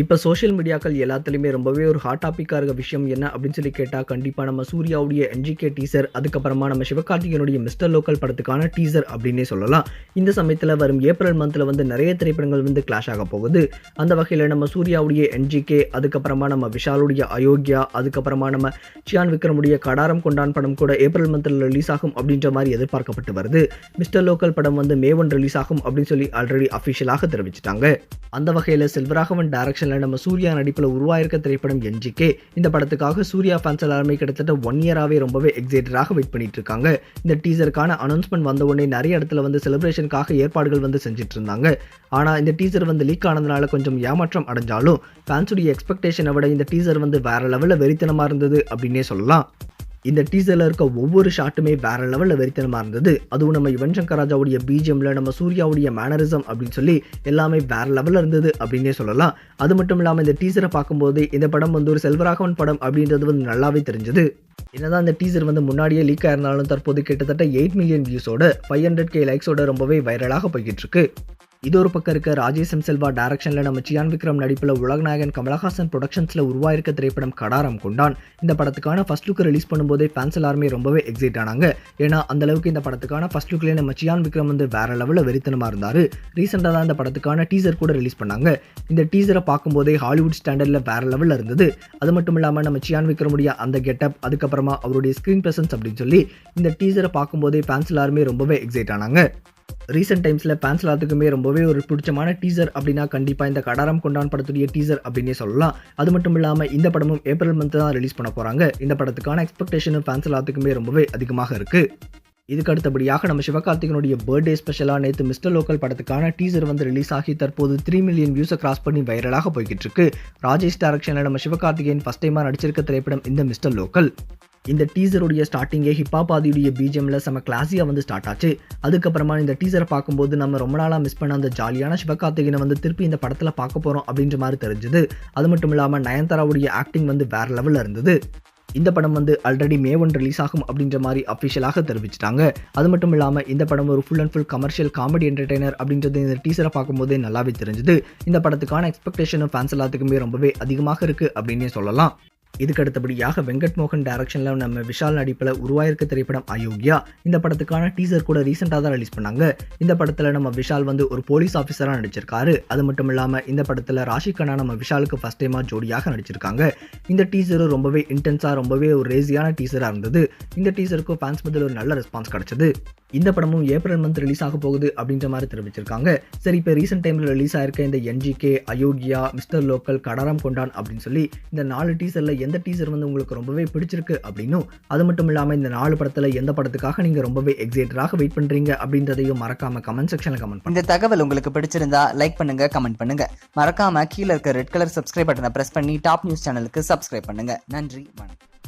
இப்போ சோஷியல் மீடியாக்கள் எல்லாத்துலேயுமே ரொம்பவே ஒரு ஹாட் டாப்பிக்காக இருக்க விஷயம் என்ன அப்படின்னு சொல்லி கேட்டால் கண்டிப்பாக நம்ம சூர்யாவுடைய என்ஜிகே டீசர் அதுக்கப்புறமா நம்ம சிவகார்த்திகனுடைய மிஸ்டர் லோக்கல் படத்துக்கான டீசர் அப்படின்னே சொல்லலாம். இந்த சமயத்தில் வரும் ஏப்ரல் மந்தில் வந்து நிறைய திரைப்படங்கள் வந்து கிளாஷ் ஆக போகுது. அந்த வகையில் நம்ம சூர்யாவுடைய என்ஜிகே அதுக்கப்புறமா நம்ம விஷாலுடைய அயோக்கியா அதுக்கப்புறமா நம்ம சியான் விக்ரமுடைய கடாரம் கொண்டான் படம் கூட ஏப்ரல் மந்தில் ரிலீஸ் ஆகும் அப்படின்ற மாதிரி எதிர்பார்க்கப்பட்டு வருது. மிஸ்டர் லோக்கல் படம் வந்து மே ஒன் ரிலீஸ் ஆகும் அப்படின்னு சொல்லி ஆல்ரெடி அஃபிஷியலாக தெரிவிச்சிட்டாங்க. அந்த வகையில் செல்வராகவன் டைரக்ஷனில் நம்ம சூர்யா நடிப்பில் உருவாயிருக்க திரைப்படம் என்ஜிகே. இந்த படத்துக்காக சூர்யா ஃபேன்ஸ் எல்லாருமே கிட்டத்தட்ட ஒன் இயராகவே ரொம்பவே எக்ஸைட்டடாக வெயிட் பண்ணிட்டு இருக்காங்க. இந்த டீசருக்கான அனௌன்ஸ்மெண்ட் வந்த உடனே நிறைய இடத்துல வந்து செலிப்ரேஷனுக்காக ஏற்பாடுகள் வந்து செஞ்சுட்டு இருந்தாங்க. ஆனால் இந்த டீசர் வந்து லீக் ஆனதுனால கொஞ்சம் ஏமாற்றம் அடைஞ்சாலும் ஃபேன்ஸுடைய எக்ஸ்பெக்டேஷனை விட இந்த டீசர் வந்து வேற லெவலில் வெறித்தனமாக இருந்தது அப்படின்னே சொல்லலாம். இந்த டீசரில் இருக்க ஒவ்வொரு ஷாட்டுமே வேற லெவலில் வெறித்தனமாக இருந்தது. அதுவும் நம்ம யுவன் சங்கர் ராஜாவுடைய பிஜிஎம்ல நம்ம சூர்யாவுடைய மேனரிசம் அப்படின்னு சொல்லி எல்லாமே வேற லெவலில் இருந்தது அப்படின்னே சொல்லலாம். அது மட்டும் இல்லாமல் இந்த டீசரை பார்க்கும்போது இந்த படம் வந்து ஒரு செல்வராகவன் படம் அப்படின்றது வந்து நல்லாவே தெரிஞ்சது. என்னதான் இந்த டீசர் வந்து முன்னாடியே லீக் ஆயிருந்தாலும் தற்போது கிட்டத்தட்ட எயிட் மில்லியன் வியூஸோட ஃபைவ் ஹண்ட்ரட் கே லைக்ஸோட ரொம்பவே வைரலாக போய்கிட்டு இருக்கு. இது ஒரு பக்கம் இருக்க ராஜேஷ் செல்வா டைரக்ஷனில் நம்ம சியான் விக்ரம் நடிப்பில் உலகநாயகன் கமலஹாசன் ப்ரொடக்ஷன்ஸில் உருவாயிருக்க திரைப்படம் கடாரம் கொண்டான். இந்த படத்துக்கான ஃபர்ஸ்ட் லுக் ரிலீஸ் பண்ணும்போதே ஃபேன்ஸ் எல்லாருமே ரொம்பவே எக்ஸைட் ஆனாங்க. ஏன்னா அந்த அளவுக்கு இந்த படத்துக்கான ஃபர்ஸ்ட் லுக்லேயே நம்ம சியான் விக்ரம் வந்து வேற லெவலில் வெறித்தனமாக இருந்தார். ரீசெண்டாக தான் இந்த படத்துக்கான டீசர் கூட ரிலீஸ் பண்ணாங்க. இந்த டீசரை பார்க்கும்போதே ஹாலிவுட் ஸ்டாண்டர்டில் வேற லெவலில் இருந்தது. அது மட்டும் இல்லாமல் நம்ம சியான் விக்ரமுடைய அந்த கெட்டப் அதுக்கப்புறமா அவருடைய ஸ்க்ரீன் ப்ரெசன்ஸ் அப்படின்னு சொல்லி இந்த டீசரை பார்க்கும்போதே ஃபேன்ஸ் எல்லாருமே ரொம்பவே எக்ஸைட் ஆனாங்க. ரீசெண்ட் டைம்ஸில் ஃபேன்ஸ் எல்லாத்துக்குமே ரொம்பவே ஒரு பிடிச்சமான டீசர் அப்படின்னா கண்டிப்பாக இந்த கடாரம் கொண்டான் படத்துடைய டீசர் அப்படின்னே சொல்லலாம். அது மட்டும் இல்லாமல் இந்த படமும் ஏப்ரல் மந்த் தான் ரிலீஸ் பண்ண போகிறாங்க இந்த படத்துக்கான எக்ஸ்பெக்டேஷனும் ஃபேன்ஸ் எல்லாத்துக்குமே ரொம்பவே அதிகமாக இருக்குது இதுக்கு அடுத்தபடியாக நம்ம சிவகார்த்திகனுடைய பர்த்டே ஸ்பெஷலாக நேற்று மிஸ்டர் லோக்கல் படத்துக்கான டீசர் வந்து ரிலீஸ் ஆகி தற்போது த்ரீ மில்லியன் வியூஸை கிராஸ் பண்ணி வைரலாக போய்கிட்டு இருக்கு. ராஜேஷ் டைரக்ஷனில் நம்ம சிவகார்த்திகேயன் ஃபஸ்ட் டைமாக நடிச்சிருக்க திரைப்படம் இந்த மிஸ்டர் லோக்கல் இந்த டீசருடைய ஸ்டார்டிங்கே ஹிப்பாபாதியுடைய பிஜிஎம்ல செம கிளாஸியாக வந்து ஸ்டார்ட் ஆச்சு. அதுக்கப்புறமா இந்த டீசரை பார்க்கும்போது நம்ம ரொம்ப நாளாக மிஸ் பண்ண அந்த ஜாலியான சிவகார்த்திகனை வந்து திருப்பி இந்த படத்தில் பார்க்க போகிறோம் அப்படின்ற மாதிரி தெரிஞ்சுது. அது மட்டும் இல்லாமல் நயன்தாராவுடைய ஆக்டிங் வந்து வேற லெவலில் இருந்தது. இந்த படம் வந்து ஆல்ரெடி மே ஒன் ரிலீஸ் ஆகும் அப்படின்ற மாதிரி அஃபிஷியலாக தெரிவிச்சிட்டாங்க. அது மட்டும் இல்லாமல் இந்த படம் ஒரு full and full commercial comedy entertainer அப்படின்றது இந்த டீசரை பார்க்கும்போதே நல்லாவே தெரிஞ்சுது. இந்த படத்துக்கான எக்ஸ்பெக்டேஷனும் ஃபேன்ஸ் எல்லாத்துக்குமே ரொம்பவே அதிகமாக இருக்குது அப்படின்னே சொல்லலாம். இதுக்கு அடுத்தபடியாக வெங்கட் மோகன் டைரக்ஷனில் நம்ம விஷால் நடிப்பில் உருவாயிருக்க திரைப்படம் அயோக்கியா. இந்த படத்துக்கான டீசர் கூட ரீசெண்டாக தான் ரிலீஸ் பண்ணாங்க. இந்த படத்தில் நம்ம விஷால் வந்து ஒரு போலீஸ் ஆஃபீஸராக நடிச்சிருக்காரு. அது மட்டும் இல்லாமல் இந்த படத்தில் ராஷி கண்ணா நம்ம விஷாலுக்கு ஃபஸ்ட் டைமாக ஜோடியாக நடிச்சிருக்காங்க. இந்த டீசரும் ரொம்பவே இன்டென்ஸாக ரொம்பவே ஒரு ரேசியான டீசராக இருந்தது. இந்த டீசருக்கும் ஃபேன்ஸ் மத்தியில் ஒரு நல்ல ரெஸ்பான்ஸ் கிடைச்சது. இந்த படமும் ஏப்ரல் மந்த் ரிலீஸ் ஆக போகுது அப்படின்ற மாதிரி தெரிவிச்சிருக்காங்க. சரி இப்போ ரீசெண்ட் டைமில் ரிலீஸ் ஆயிருக்க இந்த NGK Ayogya Mister Local Kadaram Kondan அப்படின்னு சொல்லி இந்த நாலு டீசரில் எந்த டீசர் வந்து உங்களுக்கு ரொம்பவே பிடிச்சிருக்கு அப்படின்னும் அது மட்டும் இல்லாமல் இந்த நாலு படத்தில் எந்த படத்துக்காக நீங்கள் ரொம்பவே எக்ஸைட்டடாக வெயிட் பண்ணுறீங்க அப்படின்றதையும் மறக்காம கமெண்ட் செக்ஷனில் கமெண்ட் இந்த தகவல் உங்களுக்கு பிடிச்சிருந்தா லைக் பண்ணுங்க கமெண்ட் பண்ணுங்க. மறக்காம கீழே இருக்க ரெட் கலர் சப்ஸ்கிரைப் பட்டனை பிரஸ் பண்ணி டாப் நியூஸ் சேனலுக்கு சப்ஸ்கிரைப் பண்ணுங்க. நன்றி வணக்கம்.